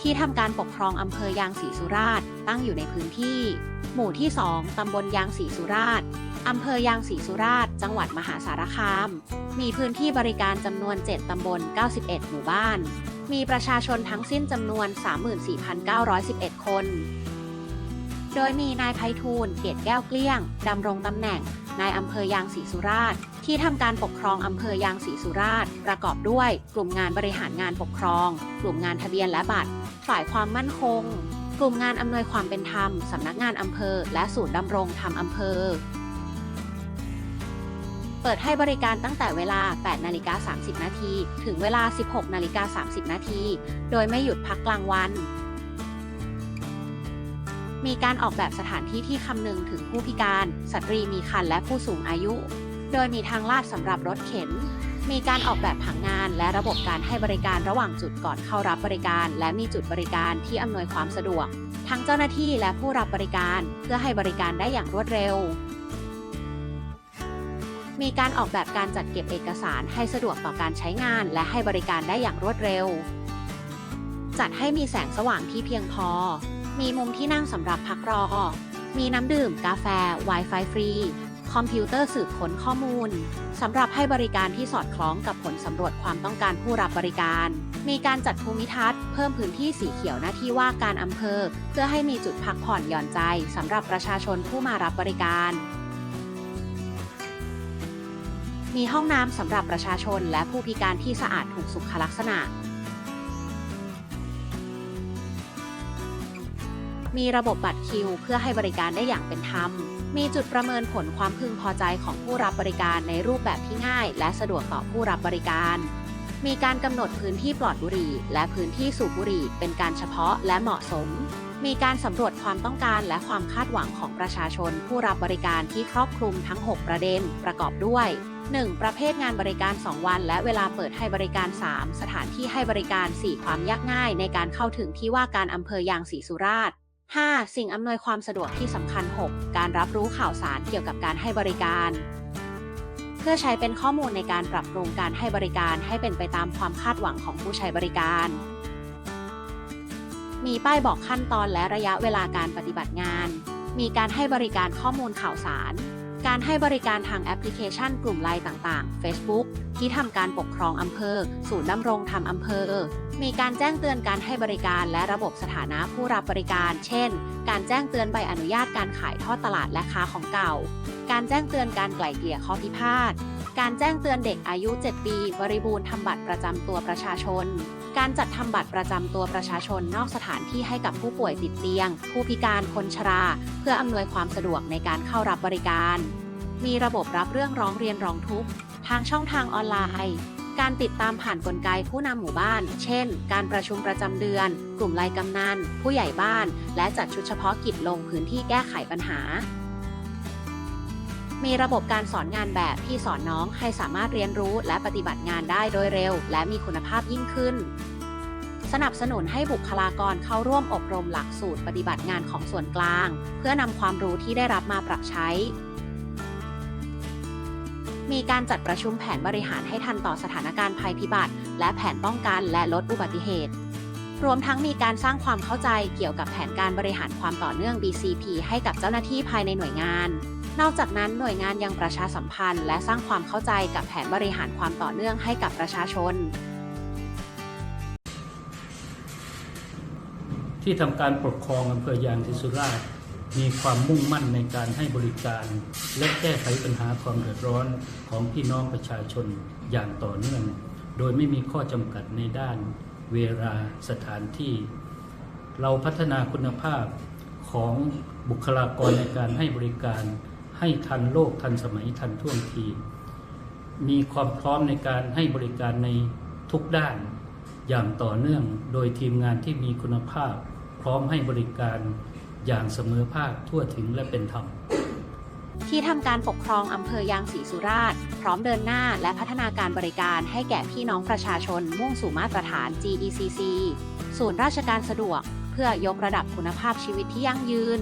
ที่ทำการปกครองอำเภอยางศรีสุราษฎร์ตั้งอยู่ในพื้นที่ หมู่ที่ 2 ตำบลยางศรีสุราษฎร์อำเภอยางศรีสุราษฎร์จังหวัดมหาสารคาม มีพื้นที่บริการจำนวน 7 ตำบล 91 หมู่บ้าน มีประชาชนทั้งสิ้นจำนวน 34,911 คน โดยมีนายไพฑูรย์เกียรติแก้วเกลี้ยงดำรงตำแหน่ง นายอำเภอยางศรีสุราษฎร์ที่ทำการปกครองอำเภอยางศรีสุราษฎร์ประกอบด้วย กลุ่มงานบริหารงานปกครอง กลุ่มงานทะเบียนและบัตร ฝ่ายความมั่นคง กลุ่มงานอำนวยความเป็นธรรมสำนักงานอำเภอ และศูนย์ดำรงธรรมอำเภอ เปิดให้บริการตั้งแต่เวลา 8 นาฬิกา 30 นาที ถึงเวลา 16 นาฬิกา 30 นาที โดยไม่หยุดพักกลางวัน มีการออกแบบสถานที่ที่คำนึงถึงผู้พิการ สตรีมีครรภ์และผู้สูงอายุ โดยมีทางลาดสำหรับรถเข็น มีการออกแบบผังงานและระบบการให้บริการระหว่างจุดก่อนเข้ารับบริการ และมีจุดบริการที่อำนวยความสะดวก ทั้งเจ้าหน้าที่และผู้รับบริการ เพื่อให้บริการได้อย่างรวดเร็ว มีการออกแบบการจัดเก็บเอกสารให้สะดวกต่อการใช้งาน และให้บริการได้อย่างรวดเร็ว จัดให้มีแสงสว่างที่เพียงพอ มีมุมที่นั่งสำหรับพักรอ มีน้ำดื่ม กาแฟ Wi-Fi ฟรี คอมพิวเตอร์สืบค้นข้อมูลสำหรับให้บริการที่สอดคล้องกับผลสำรวจความต้องการผู้รับบริการ มีการจัดภูมิทัศน์เพิ่มพื้นที่สีเขียวหน้าที่ว่าการอำเภอ เพื่อให้มีจุดพักผ่อนหย่อนใจสำหรับประชาชนผู้มารับบริการ มีห้องน้ำสำหรับประชาชนและผู้พิการที่สะอาดถูกสุขลักษณะ มีระบบบัตรคิว เพื่อให้บริการได้อย่างเป็นธรรม มีจุดประเมินผลความพึงพอใจของผู้รับบริการในรูปแบบที่ง่าย และสะดวกต่อผู้รับบริการ มีการกำหนดพื้นที่ปลอดบุหรี่ และพื้นที่สูบบุหรี่ เป็นการเฉพาะและเหมาะสม มีการสำรวจความต้องการและความคาดหวังของประชาชน ผู้รับบริการที่ครอบคลุมทั้ง 6 ประเด็น ประกอบด้วย 1. ประเภทงานบริการ 2 วัน และเวลาเปิดให้บริการ 3 สถานที่ให้บริการ 4 ความยากง่ายในการเข้าถึงที่ว่าการอำเภอยางศรีสุราษฎร์ 5. สิ่งอำนวยความสะดวกที่สำคัญ 6. การรับรู้ข่าวสารเกี่ยวกับการให้บริการ เพื่อใช้เป็นข้อมูลในการปรับปรุงการให้บริการให้เป็นไปตามความคาดหวังของผู้ใช้บริการ มีป้ายบอกขั้นตอนและระยะเวลาการปฏิบัติงาน มีการให้บริการข้อมูลข่าวสาร การให้บริการทางแอปพลิเคชันกลุ่มไลน์ต่างๆ Facebook ที่ทำการปกครองอำเภอ ศูนย์ดำรงธรรมอำเภอ มีการแจ้งเตือนการให้บริการและระบบสถานะผู้รับบริการ เช่น การแจ้งเตือนใบอนุญาตการขายทอดตลาดและค้าของเก่า การแจ้งเตือนการไกล่เกลี่ยข้อพิพาท การแจ้งเตือนเด็กอายุ 7 ปี บริบูรณ์ทำบัตรประจำตัวประชาชน การจัดทำบัตรประจำตัวประชาชนนอกสถานที่ให้กับผู้ป่วยติดเตียง ผู้พิการคนชรา เพื่ออำนวยความสะดวกในการเข้ารับบริการ มีระบบรับเรื่องร้องเรียนร้องทุกข์ทางช่องทางออนไลน์ การติดตามผ่านนกลไกผู้นำหมู่บ้าน เช่น การประชุมประจำเดือน กลุ่มไลน์กำนัน ผู้ใหญ่บ้าน และจัดชุดเฉพาะกิจลงพื้นที่แก้ไขปัญหามีระบบการสอนงานแบบที่สอนน้องให้สามารถเรียนรู้และปฏิบัติงานได้โดยเร็ว และมีคุณภาพยิ่งขึ้น สนับสนุนให้บุคลากรเข้าร่วมอบรมหลักสูตรปฏิบัติงานของส่วนกลาง เพื่อนำความรู้ที่ได้รับมาปรับใช้ มีการจัดประชุมแผนบริหารให้ทันต่อสถานการณ์ภัยพิบัติ และแผนป้องกันและลดอุบัติเหตุ รวมทั้งมีการสร้างความเข้าใจเกี่ยวกับแผนการบริหารความต่อเนื่อง BCP ให้กับเจ้าหน้าที่ภายในหน่วยงานนอกจากนั้นหน่วยงานยังประชาสัมพันธ์ และสร้างความเข้าใจกับแผนบริหารความต่อเนื่องให้กับประชาชน ที่ทำการปกครองอำเภอยางศรีสุราษฎร์มีความมุ่งมั่นในการให้บริการ และแก้ไขปัญหาความเดือดร้อนของพี่น้องประชาชนอย่างต่อเนื่อง โดยไม่มีข้อจำกัดในด้านเวลาสถานที่ เราพัฒนาคุณภาพของบุคลากรในการให้บริการให้ทันโลกทันสมัยทันท่วงที มีความพร้อมในการให้บริการในทุกด้าน อย่างต่อเนื่องโดยทีมงานที่มีคุณภาพ พร้อมให้บริการอย่างเสมอภาคทั่วถึงและเป็นธรรม ที่ทำการปกครองอำเภอยางศรีสุราษฎร์พร้อมเดินหน้าและพัฒนาการบริการให้แก่พี่น้องประชาชนมุ่งสู่มาตรฐาน GECC ศูนย์ราชการสะดวก เพื่อยกระดับคุณภาพชีวิตที่ยั่งยืน